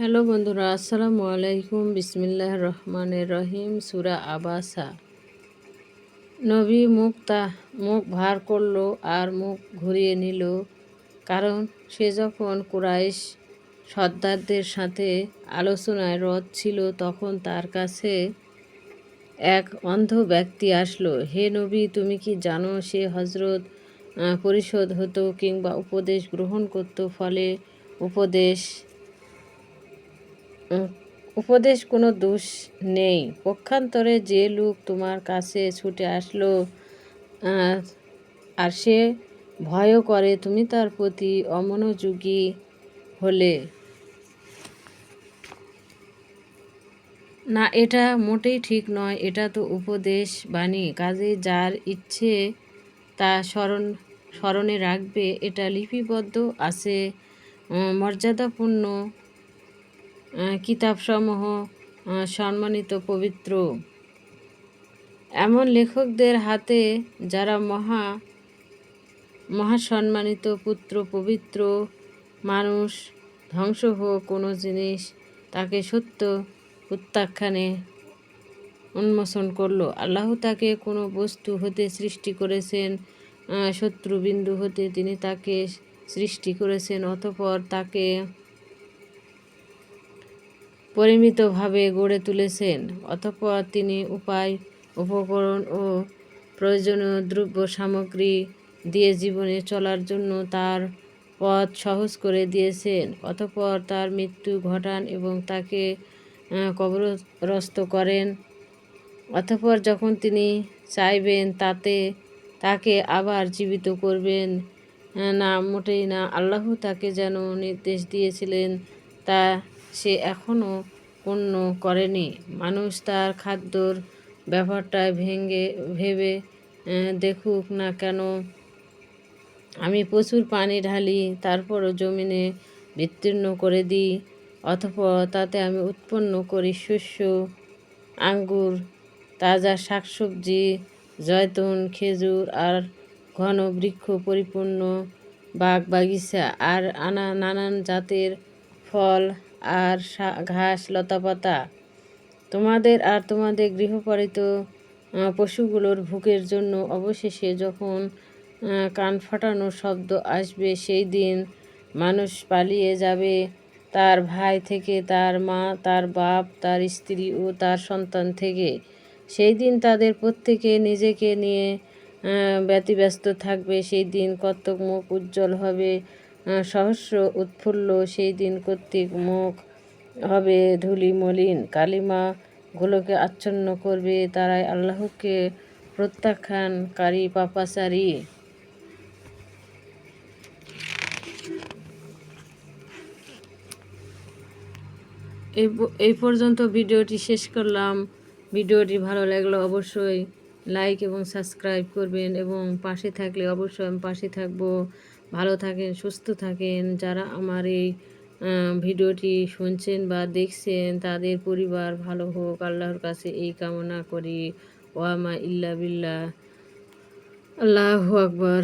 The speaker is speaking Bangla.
হ্যালো বন্ধুরা, আসসালামু আলাইকুম। বিসমিল্লাহ রহমানের রহিম, সুরা আবাসা। নবী মুখ তা, মুখ ভার করল আর মুখ ঘুরিয়ে নিল, কারণ সে যখন কুরাইশ সর্দারদের সাথে আলোচনায় রথ ছিল, তখন তার কাছে এক অন্ধ ব্যক্তি আসলো, হে নবী, তুমি কি জানো সে হজরত পরিশোধ হতো কিংবা উপদেশ গ্রহণ করতো ফলে উপদেশ উপদেশ কোনো দোষ নেই। পক্ষান্তরে যে লোক তোমার কাছে ছুটে আসলো আর সে ভয়ও করে, তুমি তার প্রতি অমনোযোগী হলে। না, এটা মোটেই ঠিক নয়, এটা তো উপদেশ বাণী। কাজে যার ইচ্ছে তা স্মরণ, স্মরণে রাখবে, এটা লিপিবদ্ধ আছে মর্যাদাপূর্ণ কিতাবসমূহ সম্মানিত পবিত্র। এমন লেখকদের হাতে যারা মহা, মহাসম্মানিত পুত্র, পবিত্র মানুষ, ধ্বংস হোক কোনো জিনিস, তাকে সত্য প্রত্যাখ্যানে উন্মোচন করল। আল্লাহ তাকে কোনো বস্তু হতে সৃষ্টি করেছেন শত্রুবিন্দু হতে তিনি তাকে সৃষ্টি করেছেন, অতপর তাকে পরিমিতভাবে গড়ে তুলেছেন। অতঃপর তিনি উপায়, উপকরণ ও প্রয়োজনীয় দ্রব্য সামগ্রী দিয়ে জীবনে চলার জন্য তার পথ সহজ করে দিয়েছেন। অতঃপর তার মৃত্যু ঘটান এবং তাকে কবরস্থ করেন। অতঃপর যখন তিনি চাইবেন তাতে তাকে আবার জীবিত করবেন না মোটেই না। আল্লাহ তাকে যেন নির্দেশ দিয়েছিলেন তা সে এখনও পূর্ণ করেনি। মানুষ তার খাদ্যর ব্যাপারটায় ভেঙে, ভেবে দেখুক না কেন। আমি প্রচুর পানি ঢালি, তারপরও জমিনে বিস্তীর্ণ করে দিই অথবা তাতে আমি উৎপন্ন করি শস্য, আঙ্গুর, তাজা শাকসবজি, জয়তুন, খেজুর আর ঘন বৃক্ষ পরিপূর্ণ বাগ বাগিচা আর আনা নানান জাতের ফল আর ঘাস, লতাপাতা। তোমাদের আর তোমাদের গৃহপালিত পশুগুলোর ভুকের জন্য অবশেষে যখন কান ফাটানোর শব্দ আসবে, সেই দিন মানুষ পালিয়ে যাবে। তার ভাই থেকে তার মা, তার বাপ, তার স্ত্রী ও তার সন্তান থেকে। সেই দিন তাদের প্রত্যেকে নিজেকে নিয়ে ব্যতিব্যস্ত থাকবে। সেই দিন কতক মুখ উজ্জ্বল হবে। সহস্র উৎফুল্ল সেই দিন কর্তৃক মুখ হবে ধুলি মলিন। কালিমাগুলোকে আচ্ছন্ন করবে তারাই আল্লাহকে প্রত্যাখ্যানকারী, পাপাচারী। এই এই পর্যন্ত ভিডিওটি শেষ করলাম। ভিডিওটি ভালো লাগলে অবশ্যই লাইক এবং সাবস্ক্রাইব করবেন এবং পাশে থাকলে অবশ্যই আমি পাশে থাকব। ভালো থাকেন, সুস্থ থাকেন। যারা আমার এই ভিডিওটি শুনছেন বা দেখছেন, তাদের পরিবার ভালো হোক, আল্লাহর কাছে এই কামনা করি। ওয়ামা ইল্লা বিল্লা আল্লাহ আকবর।